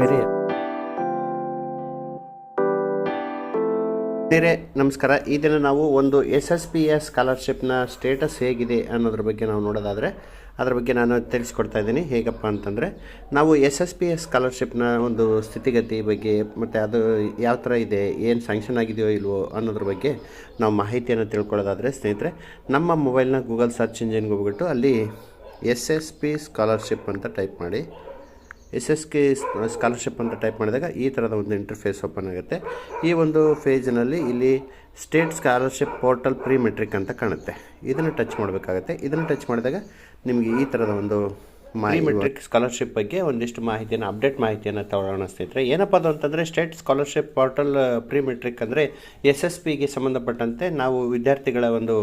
ಬೇರೆ ಬೇರೆ ನಮಸ್ಕಾರ. ಈ ದಿನ ನಾವು ಒಂದು ಎಸ್ ಎಸ್ ಪಿ ಎಸ್ ಸ್ಕಾಲರ್ಶಿಪ್ನ ಸ್ಟೇಟಸ್ ಹೇಗಿದೆ ಅನ್ನೋದ್ರ ಬಗ್ಗೆ ನಾವು ನೋಡೋದಾದರೆ, ಅದ್ರ ಬಗ್ಗೆ ನಾನು ತಿಳಿಸ್ಕೊಡ್ತಾ ಇದ್ದೀನಿ. ಹೇಗಪ್ಪ ಅಂತಂದರೆ, ನಾವು ಎಸ್ ಎಸ್ ಪಿ ಎಸ್ ಸ್ಕಾಲರ್ಶಿಪ್ನ ಒಂದು ಸ್ಥಿತಿಗತಿ ಬಗ್ಗೆ, ಮತ್ತು ಅದು ಯಾವ ಥರ ಇದೆ, ಏನು ಸ್ಯಾಂಕ್ಷನ್ ಆಗಿದೆಯೋ ಇಲ್ವೋ ಅನ್ನೋದ್ರ ಬಗ್ಗೆ ನಾವು ಮಾಹಿತಿಯನ್ನು ತಿಳ್ಕೊಳ್ಳೋದಾದರೆ, ಸ್ನೇಹಿತರೆ, ನಮ್ಮ ಮೊಬೈಲ್ನ ಗೂಗಲ್ ಸರ್ಚ್ ಇಂಜಿನ್ಗೆ ಹೋಗ್ಬಿಟ್ಟು ಅಲ್ಲಿ ಎಸ್ ಎಸ್ ಪಿ ಸ್ಕಾಲರ್ಶಿಪ್ ಅಂತ ಟೈಪ್ ಮಾಡಿ ಎಸ್ ಎಸ್ ಕೆ ಸ್ಕಾಲರ್ಶಿಪ್ ಅಂತ ಟೈಪ್ ಮಾಡಿದಾಗ ಈ ಥರದ ಒಂದು ಇಂಟರ್ಫೇಸ್ ಓಪನ್ ಆಗುತ್ತೆ. ಈ ಒಂದು ಫೇಜ್ನಲ್ಲಿ ಇಲ್ಲಿ state scholarship portal pre matric ಅಂತ ಕಾಣುತ್ತೆ. ಇದನ್ನು ಟಚ್ ಮಾಡಬೇಕಾಗುತ್ತೆ. ಇದನ್ನು ಟಚ್ ಮಾಡಿದಾಗ ನಿಮಗೆ ಈ ಥರದ ಒಂದು ಮೈ ಮೆಟ್ರಿಕ್ ಸ್ಕಾಲರ್ಶಿಪ್ ಬಗ್ಗೆ ಒಂದಿಷ್ಟು ಮಾಹಿತಿಯನ್ನು ಅಪ್ಡೇಟ್ ಮಾಹಿತಿಯನ್ನು ತಗೊಳ್ಳೋಣ ಸ್ನೇಹಿತರೆ. ಏನಪ್ಪ ಅದು ಅಂತಂದರೆ state scholarship portal pre matric ಅಂದರೆ ಎಸ್ ಎಸ್ ಪಿಗೆ ಸಂಬಂಧಪಟ್ಟಂತೆ ನಾವು ವಿದ್ಯಾರ್ಥಿಗಳ ಒಂದು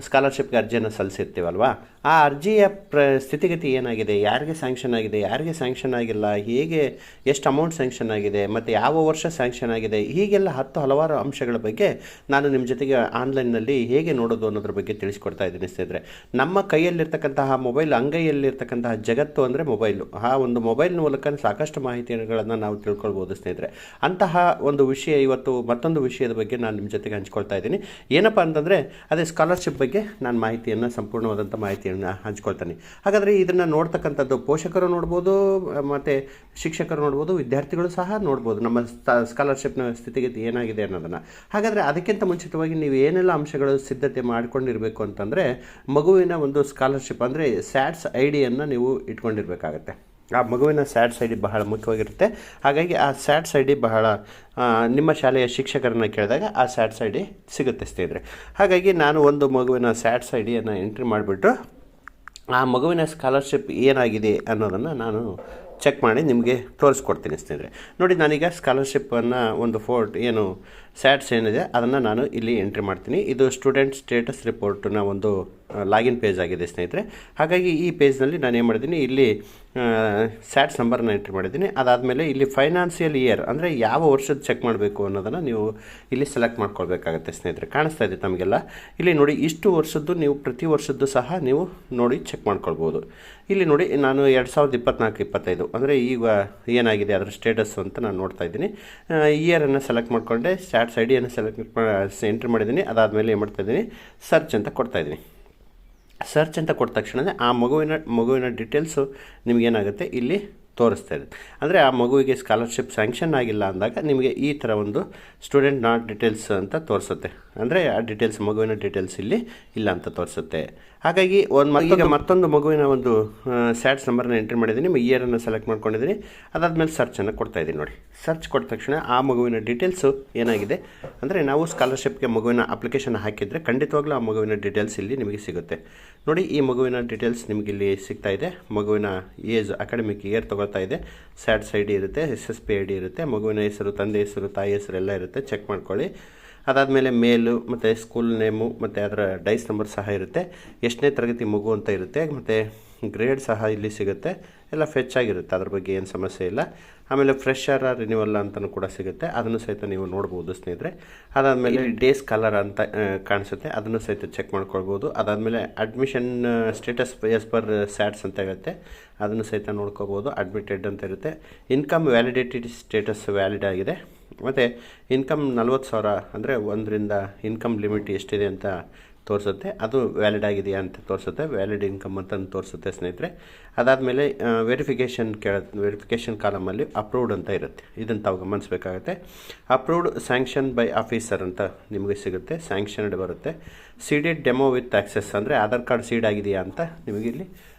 ಸ್ಕಾಲರ್ಶಿಪ್ಗೆ ಅರ್ಜಿಯನ್ನು ಸಲ್ಲಿಸಿರ್ತೀವಲ್ವಾ? ಆ ಅರ್ಜಿಯ ಪ್ರ, ಸ್ಥಿತಿಗತಿ ಏನಾಗಿದೆ? ಯಾರಿಗೆ ಸ್ಯಾಂಕ್ಷನ್ ಆಗಿದೆ? ಯಾರಿಗೆ ಸ್ಯಾಂಕ್ಷನ್ ಆಗಿಲ್ಲ? ಹೇಗೆ, ಎಷ್ಟು ಅಮೌಂಟ್ ಸ್ಯಾಂಕ್ಷನ್ ಆಗಿದೆ? ಮತ್ತು ಯಾವ ವರ್ಷ ಸ್ಯಾಂಕ್ಷನ್ ಆಗಿದೆ? ಹೀಗೆಲ್ಲ ಹತ್ತು ಹಲವಾರು ಅಂಶಗಳ ಬಗ್ಗೆ ನಾನು ನಿಮ್ಮ ಜೊತೆಗೆ ಆನ್ಲೈನ್ನಲ್ಲಿ ಹೇಗೆ ನೋಡೋದು ಅನ್ನೋದ್ರ ಬಗ್ಗೆ ತಿಳಿಸ್ಕೊಡ್ತಾ ಇದ್ದೀನಿ ಸ್ನೇಹಿತರೆ. ನಮ್ಮ ಕೈಯಲ್ಲಿರ್ತಕ್ಕಂತಹ ಮೊಬೈಲ್ ಅಂಗೈಯಲ್ಲಿರ್ತಕ್ಕಂತಹ ಜಗತ್ತು ಅಂದರೆ ಮೊಬೈಲು ಆ ಒಂದು ಮೊಬೈಲ್ ಮೂಲಕ ಸಾಕಷ್ಟು ಮಾಹಿತಿಗಳನ್ನು ನಾವು ತಿಳ್ಕೊಳ್ಬೋದು ಸ್ನೇಹಿತರೆ. ಅಂತಹ ಒಂದು ವಿಷಯ ಇವತ್ತು ಮತ್ತೊಂದು ವಿಷಯದ ಬಗ್ಗೆ ನಾನು ನಿಮ್ಮ ಜೊತೆಗೆ ಹಂಚ್ಕೊಳ್ತಾ ಇದ್ದೀನಿ. ಏನಪ್ಪ ಅಂತಂದರೆ, ಅದೇ ಸ್ಕಾಲರ್ಶಿಪ್ ಬಗ್ಗೆ ನಾನು ಮಾಹಿತಿಯನ್ನು ಸಂಪೂರ್ಣವಾದಂಥ ಮಾಹಿತಿಯನ್ನು ಹಂಚ್ಕೊಳ್ತೇನೆ. ಹಾಗಾದರೆ ಇದನ್ನು ನೋಡ್ತಕ್ಕಂಥದ್ದು ಪೋಷಕರು ನೋಡ್ಬೋದು, ಮತ್ತು ಶಿಕ್ಷಕರು ನೋಡ್ಬೋದು, ವಿದ್ಯಾರ್ಥಿಗಳು ಸಹ ನೋಡ್ಬೋದು. ನಮ್ಮ ಸ್ಕಾಲರ್ಶಿಪ್ನ ಸ್ಥಿತಿಗತಿ ಏನಾಗಿದೆ ಅನ್ನೋದನ್ನು. ಹಾಗಾದರೆ ಅದಕ್ಕಿಂತ ಮುಂಚಿತವಾಗಿ ನೀವು ಏನೆಲ್ಲ ಅಂಶಗಳು ಸಿದ್ಧತೆ ಮಾಡ್ಕೊಂಡಿರಬೇಕು ಅಂತಂದರೆ ಮಗುವಿನ ಒಂದು ಸ್ಕಾಲರ್ಶಿಪ್ ಅಂದರೆ ಸ್ಯಾಟ್ಸ್ ಐ ಡಿಯನ್ನು ನೀವು ಇಟ್ಕೊಂಡಿರ್ಬೇಕಾಗತ್ತೆ. ಆ ಮಗುವಿನ ಸ್ಯಾಡ್ ಸೈಡಿ ಬಹಳ ಮುಖ್ಯವಾಗಿರುತ್ತೆ. ಹಾಗಾಗಿ ಆ ಸ್ಯಾಡ್ ಸೈಡಿ ಬಹಳ ನಿಮ್ಮ ಶಾಲೆಯ ಶಿಕ್ಷಕರನ್ನು ಕೇಳಿದಾಗ ಆ ಸ್ಯಾಡ್ ಸೈಡಿ ಸಿಗುತ್ತೆ ಸ್ನೇಹಿತರೆ. ಹಾಗಾಗಿ ನಾನು ಒಂದು ಮಗುವಿನ ಸ್ಯಾಡ್ ಸೈಡಿಯನ್ನು ಎಂಟ್ರಿ ಮಾಡಿಬಿಟ್ಟು, ಆ ಮಗುವಿನ ಸ್ಕಾಲರ್ಶಿಪ್ ಏನಾಗಿದೆ ಅನ್ನೋದನ್ನು ನಾನು ಚೆಕ್ ಮಾಡಿ ನಿಮಗೆ ತೋರಿಸ್ಕೊಡ್ತೀನಿ ಸ್ನೇಹಿತರೆ. ನೋಡಿ ನಾನೀಗ ಸ್ಕಾಲರ್ಶಿಪ್ಪನ್ನು ಒಂದು ಫೋರ್ಟ್ ಏನು ಸ್ಯಾಟ್ಸ್ ಏನಿದೆ, ಅದನ್ನು ನಾನು ಇಲ್ಲಿ ಎಂಟ್ರಿ ಮಾಡ್ತೀನಿ. ಇದು ಸ್ಟೂಡೆಂಟ್ ಸ್ಟೇಟಸ್ ರಿಪೋರ್ಟ್ನ ಒಂದು ಲಾಗಿನ್ ಪೇಜ್ ಆಗಿದೆ ಸ್ನೇಹಿತರೆ. ಹಾಗಾಗಿ ಈ ಪೇಜ್ನಲ್ಲಿ ನಾನು ಏನು ಮಾಡಿದ್ದೀನಿ, ಇಲ್ಲಿ ಸ್ಯಾಟ್ಸ್ ನಂಬರ್ನ ಎಂಟ್ರಿ ಮಾಡಿದ್ದೀನಿ. ಅದಾದಮೇಲೆ ಇಲ್ಲಿ ಫೈನಾನ್ಸಿಯಲ್ ಇಯರ್ ಅಂದರೆ ಯಾವ ವರ್ಷದ ಚೆಕ್ ಮಾಡಬೇಕು ಅನ್ನೋದನ್ನು ನೀವು ಇಲ್ಲಿ ಸೆಲೆಕ್ಟ್ ಮಾಡ್ಕೊಳ್ಬೇಕಾಗತ್ತೆ ಸ್ನೇಹಿತರೆ. ಕಾಣಿಸ್ತಾ ಇದೆ ತಮಗೆಲ್ಲ? ಇಲ್ಲಿ ನೋಡಿ, ಇಷ್ಟು ವರ್ಷದ್ದು ನೀವು ಪ್ರತಿ ವರ್ಷದ್ದು ಸಹ ನೀವು ನೋಡಿ ಚೆಕ್ ಮಾಡ್ಕೊಳ್ಬೋದು. ಇಲ್ಲಿ ನೋಡಿ, ನಾನು ಎರಡು ಸಾವಿರದ ಇಪ್ಪತ್ನಾಲ್ಕು, ಇಪ್ಪತ್ತೈದು, ಅಂದರೆ ಈಗ ಏನಾಗಿದೆ, ಅದರ ಸ್ಟೇಟಸ್ ಅಂತ ನಾನು ನೋಡ್ತಾ ಇದ್ದೀನಿ. ಇಯರನ್ನು ಸೆಲೆಕ್ಟ್ ಮಾಡಿಕೊಂಡೆ ಸ್ಯಾಟ್ಸ್ ಐ ಡಿಯನ್ನು ಸೆಲೆಕ್ಟ್ ಎಂಟ್ರಿ ಮಾಡಿದ್ದೀನಿ. ಅದಾದಮೇಲೆ ಏನು ಮಾಡ್ತಾ ಇದ್ದೀನಿ? ಸರ್ಚ್ ಅಂತ ಕೊಡ್ತಾ ಇದ್ದೀನಿ. ಸರ್ಚ್ ಅಂತ ಕೊಟ್ಟ ತಕ್ಷಣ ಆ ಮಗುವಿನ ಮಗುವಿನ ಡೀಟೇಲ್ಸು ನಿಮಗೇನಾಗುತ್ತೆ ಇಲ್ಲಿ ತೋರಿಸ್ತಾ ಇರುತ್ತೆ. ಅಂದರೆ ಆ ಮಗುವಿಗೆ ಸ್ಕಾಲರ್ಶಿಪ್ ಸ್ಯಾಂಕ್ಷನ್ ಆಗಿಲ್ಲ ಅಂದಾಗ ನಿಮಗೆ ಈ ಥರ ಒಂದು ಸ್ಟೂಡೆಂಟ್ ನಾಟ್ ಡೀಟೇಲ್ಸ್ ಅಂತ ತೋರಿಸುತ್ತೆ. ಅಂದರೆ ಆ ಡೀಟೇಲ್ಸ್ ಮಗುವಿನ ಡೀಟೇಲ್ಸ್ ಇಲ್ಲಿ ಇಲ್ಲ ಅಂತ ತೋರಿಸುತ್ತೆ. ಹಾಗಾಗಿ ಒಂದು ಈಗ ಮತ್ತೊಂದು ಮಗುವಿನ ಒಂದು ಸ್ಯಾಟ್ಸ್ ನಂಬರ್ನ ಎಂಟ್ರಿ ಮಾಡಿದ್ದೀನಿ. ಇಯರನ್ನು ಸೆಲೆಕ್ಟ್ ಮಾಡ್ಕೊಂಡಿದ್ದೀನಿ. ಅದಾದಮೇಲೆ ಸರ್ಚನ್ನು ಕೊಡ್ತಾ ಇದ್ದೀನಿ ನೋಡಿ. ಸರ್ಚ್ ಕೊಟ್ಟ ತಕ್ಷಣ ಆ ಮಗುವಿನ ಡೀಟೇಲ್ಸು ಏನಾಗಿದೆ. ಅಂದರೆ ನಾವು ಸ್ಕಾಲರ್ಶಿಪ್ಗೆ ಮಗುವಿನ ಅಪ್ಲಿಕೇಶನ್ ಹಾಕಿದರೆ ಖಂಡಿತವಾಗ್ಲೂ ಆ ಮಗುವಿನ ಡೀಟೇಲ್ಸ್ ಇಲ್ಲಿ ನಿಮಗೆ ಸಿಗುತ್ತೆ. ನೋಡಿ, ಈ ಮಗುವಿನ ಡೀಟೇಲ್ಸ್ ನಿಮಗೆ ಇಲ್ಲಿ ಸಿಗ್ತಾ ಇದೆ. ಮಗುವಿನ ಏಜ್, ಅಕಾಡೆಮಿಕ್ ಇಯರ್ ತೊಗೊಳ್ತಾ ಇದೆ. ಸ್ಯಾಟ್ಸ್ ಐ ಡಿ ಇರುತ್ತೆ, S S P I D ಇರುತ್ತೆ. ಮಗುವಿನ ಹೆಸರು, ತಂದೆ ಹೆಸರು, ತಾಯಿ ಹೆಸರು ಎಲ್ಲ ಇರುತ್ತೆ. ಚೆಕ್ ಮಾಡ್ಕೊಳ್ಳಿ. ಅದಾದಮೇಲೆ ಮೇಲು, ಮತ್ತು ಸ್ಕೂಲ್ ನೇಮು, ಮತ್ತು ಅದರ ಡೈಸ್ ನಂಬರ್ ಸಹ ಇರುತ್ತೆ. ಎಷ್ಟನೇ ತರಗತಿ ಮಗು ಅಂತ ಇರುತ್ತೆ. ಮತ್ತು ಗ್ರೇಡ್ ಸಹ ಇಲ್ಲಿ ಸಿಗುತ್ತೆ. ಎಲ್ಲ ಫೆಚ್ ಆಗಿರುತ್ತೆ. ಅದ್ರ ಬಗ್ಗೆ ಏನು ಸಮಸ್ಯೆ ಇಲ್ಲ. ಆಮೇಲೆ ಫ್ರೆಶರ್ ರಿನ್ಯೂವಲ್ ಅಂತಲೂ ಕೂಡ ಸಿಗುತ್ತೆ. ಅದನ್ನು ಸಹಿತ ನೀವು ನೋಡ್ಬೋದು ಸ್ನೇಹಿತರೆ. ಅದಾದಮೇಲೆ ಡೇಸ್ ಕಲರ್ ಅಂತ ಕಾಣಿಸುತ್ತೆ. ಅದನ್ನು ಸಹಿತ ಚೆಕ್ ಮಾಡ್ಕೊಳ್ಬೋದು. ಅದಾದಮೇಲೆ admission status as per SATS ಅಂತ ಇರುತ್ತೆ. ಅದನ್ನು ಸಹಿತ ನೋಡ್ಕೋಬೋದು ಅಡ್ಮಿಟೆಡ್ ಅಂತ ಇರುತ್ತೆ. ಇನ್ಕಮ್ ವ್ಯಾಲಿಡಿಟಿ ಸ್ಟೇಟಸ್ ವ್ಯಾಲಿಡ್ ಆಗಿದೆ. ಮತ್ತು ಇನ್ಕಮ್ ನಲ್ವತ್ತು ಸಾವಿರ ಅಂದರೆ ಒಂದರಿಂದ ಇನ್ಕಮ್ ಲಿಮಿಟ್ ಎಷ್ಟಿದೆ ಅಂತ ತೋರಿಸುತ್ತೆ. ಅದು ವ್ಯಾಲಿಡ್ ಆಗಿದೆಯಾ ಅಂತ ತೋರಿಸುತ್ತೆ. ವ್ಯಾಲಿಡ್ ಇನ್ಕಮ್ ಅಂತ ತೋರಿಸುತ್ತೆ ಸ್ನೇಹಿತರೆ. ಅದಾದಮೇಲೆ ವೆರಿಫಿಕೇಷನ್ ಕೇಳ ವೆರಿಫಿಕೇಷನ್ ಕಾಲಮಲ್ಲಿ ಅಪ್ರೂವ್ಡ್ ಅಂತ ಇರುತ್ತೆ. ಇದನ್ನು ತಾವು ಗಮನಿಸಬೇಕಾಗುತ್ತೆ. ಅಪ್ರೂವ್ಡ್ ಸ್ಯಾಂಕ್ಷನ್ ಬೈ ಆಫೀಸರ್ ಅಂತ ನಿಮಗೆ ಸಿಗುತ್ತೆ. ಸ್ಯಾಂಕ್ಷನ್ಡ್ ಬರುತ್ತೆ. ಸೀಡೆಡ್ ಡೆಮೋ ವಿತ್ ಆಕ್ಸೆಸ್ ಅಂದರೆ ಆಧಾರ್ ಕಾರ್ಡ್ ಸೀಡ್ ಆಗಿದೆಯಾ ಅಂತ ನಿಮಗೆ ಇಲ್ಲಿ ಆ, ನ-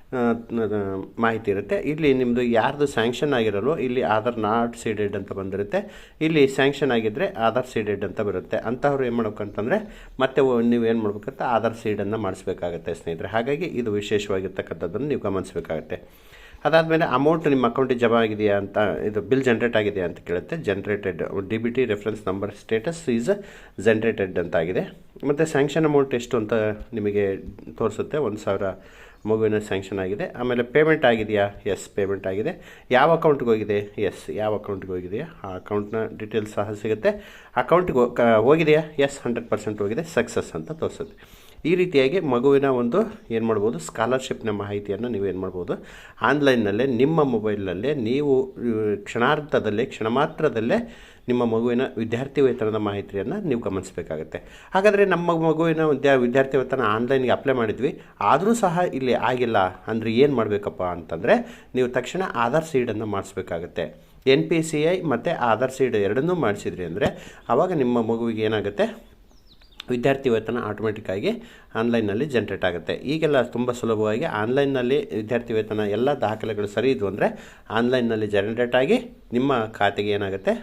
ಮಾಹಿತಿ ಇರುತ್ತೆ. ಇಲ್ಲಿ ನಿಮ್ಮದು ಯಾರ್ದು ಸ್ಯಾಂಕ್ಷನ್ ಆಗಿರಲ್ವೋ, ಇಲ್ಲಿ ಆಧಾರ್ ನಾಟ್ ಸೀಡೆಡ್ ಅಂತ ಬಂದಿರುತ್ತೆ. ಇಲ್ಲಿ ಸ್ಯಾಂಕ್ಷನ್ ಆಗಿದ್ದರೆ ಆಧಾರ್ ಸೀಡೆಡ್ ಅಂತ ಬರುತ್ತೆ. ಅಂಥವ್ರು ಏನು ಮಾಡ್ಬೇಕಂತಂದರೆ ಮತ್ತೆ ನೀವು ಏನು ಮಾಡ್ಬೇಕಂತ ಆಧಾರ್ ಸೀಡನ್ನು ಮಾಡಿಸ್ಬೇಕಾಗತ್ತೆ ಸ್ನೇಹಿತರೆ. ಹಾಗಾಗಿ ಇದು ವಿಶೇಷವಾಗಿರ್ತಕ್ಕಂಥದ್ದನ್ನು ನೀವು ಗಮನಿಸಬೇಕಾಗತ್ತೆ. ಅದಾದಮೇಲೆ ಅಮೌಂಟ್ ನಿಮ್ಮ ಅಕೌಂಟಿಗೆ ಜಮಾ ಆಗಿದೆಯಾ ಅಂತ, ಇದು ಬಿಲ್ ಜನ್ರೇಟ್ ಆಗಿದೆಯಾ ಅಂತ ಕೇಳುತ್ತೆ. Generated D B T reference number status is generated ಅಂತ ಆಗಿದೆ ಮತ್ತು ಸ್ಯಾಂಕ್ಷನ್ ಅಮೌಂಟ್ ಎಷ್ಟು ಅಂತ ನಿಮಗೆ ತೋರಿಸುತ್ತೆ. ಒಂದು ಸಾವಿರ ಮಗುವಿನ ಸ್ಯಾಂಕ್ಷನ್ ಆಗಿದೆ. ಆಮೇಲೆ ಪೇಮೆಂಟ್ ಆಗಿದೆಯಾ? ಎಸ್ ಪೇಮೆಂಟ್ ಆಗಿದೆ. ಯಾವ ಅಕೌಂಟ್ಗೆ ಹೋಗಿದೆ ಎಸ್ ಯಾವ ಅಕೌಂಟ್ಗೆ ಹೋಗಿದೆಯಾ ಆ ಅಕೌಂಟ್ನ ಡೀಟೇಲ್ಸ್ ಸಹ ಸಿಗುತ್ತೆ. ಅಕೌಂಟ್ಗೆ ಹೋಗಿದೆಯಾ? ಎಸ್ ಹಂಡ್ರೆಡ್ ಪರ್ಸೆಂಟ್ ಹೋಗಿದೆ. ಸಕ್ಸಸ್ ಅಂತ ತೋರಿಸುತ್ತೆ. ಈ ರೀತಿಯಾಗಿ ಮಗುವಿನ ಒಂದು ಏನು ಮಾಡ್ಬೋದು ಸ್ಕಾಲರ್ಶಿಪ್ನ ಮಾಹಿತಿಯನ್ನು ನೀವು ಏನು ಮಾಡ್ಬೋದು ಆನ್ಲೈನ್ನಲ್ಲೇ ನಿಮ್ಮ ಮೊಬೈಲ್ನಲ್ಲೇ ನೀವು ಕ್ಷಣಾರ್ಥದಲ್ಲೇ ಕ್ಷಣ ಮಾತ್ರದಲ್ಲೇ ನಿಮ್ಮ ಮಗುವಿನ ವಿದ್ಯಾರ್ಥಿ ವೇತನದ ಮಾಹಿತಿಯನ್ನು ನೀವು ಗಮನಿಸಬೇಕಾಗುತ್ತೆ. ಹಾಗಾದರೆ ನಮ್ಮ ಮಗುವಿನ ವಿದ್ಯಾ, ವಿದ್ಯಾರ್ಥಿ ವೇತನ ಆನ್ಲೈನ್ಗೆ ಅಪ್ಲೈ ಮಾಡಿದ್ವಿ, ಆದರೂ ಸಹ ಇಲ್ಲಿ ಆಗಿಲ್ಲ, ಅಂದರೆ ಏನು ಮಾಡಬೇಕಪ್ಪ ಅಂತಂದರೆ ನೀವು ತಕ್ಷಣ ಆಧಾರ್ ಸೀಡನ್ನು ಮಾಡಿಸ್ಬೇಕಾಗತ್ತೆ. ಎನ್ ಪಿ ಸಿ ಐ ಮತ್ತು ಆಧಾರ್ ಸೀಡ್ ಎರಡನ್ನೂ ಮಾಡಿಸಿದ್ರಿ ಅಂದರೆ ಆವಾಗ ನಿಮ್ಮ ಮಗುವಿಗೆ ಏನಾಗುತ್ತೆ ವಿದ್ಯಾರ್ಥಿ ವೇತನ ಆಟೋಮೆಟಿಕ್ಕಾಗಿ ಆನ್ಲೈನ್ನಲ್ಲಿ ಜನ್ರೇಟ್ ಆಗುತ್ತೆ. ಈಗೆಲ್ಲ ತುಂಬ ಸುಲಭವಾಗಿ ಆನ್ಲೈನ್ನಲ್ಲಿ ವಿದ್ಯಾರ್ಥಿ ವೇತನ ಎಲ್ಲ ದಾಖಲೆಗಳು ಸರಿ ಇದ್ವು ಅಂದರೆ ಆನ್ಲೈನ್ನಲ್ಲಿ ಜನ್ರೇಟ್ ಆಗಿ ನಿಮ್ಮ ಖಾತೆಗೆ ಏನಾಗುತ್ತೆ?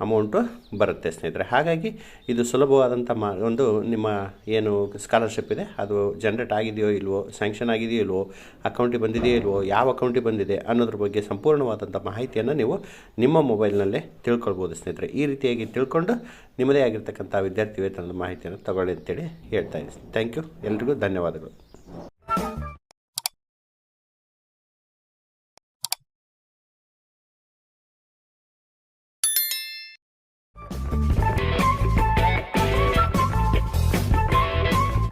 ಅಮೌಂಟು ಬರುತ್ತೆ ಸ್ನೇಹಿತರೆ. ಹಾಗಾಗಿ ಇದು ಸುಲಭವಾದಂಥ ಮಾ, ಒಂದು ನಿಮ್ಮ ಏನು ಸ್ಕಾಲರ್ಶಿಪ್ ಇದೆ, ಅದು ಜನ್ರೇಟ್ ಆಗಿದೆಯೋ ಇಲ್ವೋ, ಸ್ಯಾಂಕ್ಷನ್ ಆಗಿದೆಯೋ ಇಲ್ವೋ, ಅಕೌಂಟಿಗೆ ಬಂದಿದೆಯೋ ಇಲ್ವೋ, ಯಾವ ಅಕೌಂಟಿಗೆ ಬಂದಿದೆ ಅನ್ನೋದ್ರ ಬಗ್ಗೆ ಸಂಪೂರ್ಣವಾದಂಥ ಮಾಹಿತಿಯನ್ನು ನೀವು ನಿಮ್ಮ ಮೊಬೈಲ್ನಲ್ಲೇ ತಿಳ್ಕೊಳ್ಬೋದು ಸ್ನೇಹಿತರೆ. ಈ ರೀತಿಯಾಗಿ ತಿಳ್ಕೊಂಡು ನಿಮ್ಮದೇ ಆಗಿರ್ತಕ್ಕಂಥ ವಿದ್ಯಾರ್ಥಿ ವೇತನದ ಮಾಹಿತಿಯನ್ನು ತಗೊಳ್ಳಿ ಅಂತೇಳಿ ಹೇಳ್ತಾ ಇದ್ದೀನಿ. Thank you. ಎಲ್ರಿಗೂ ಧನ್ಯವಾದಗಳು.